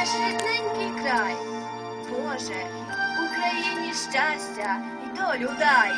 наш рідненький край. Боже, Україні щастя і долю дай.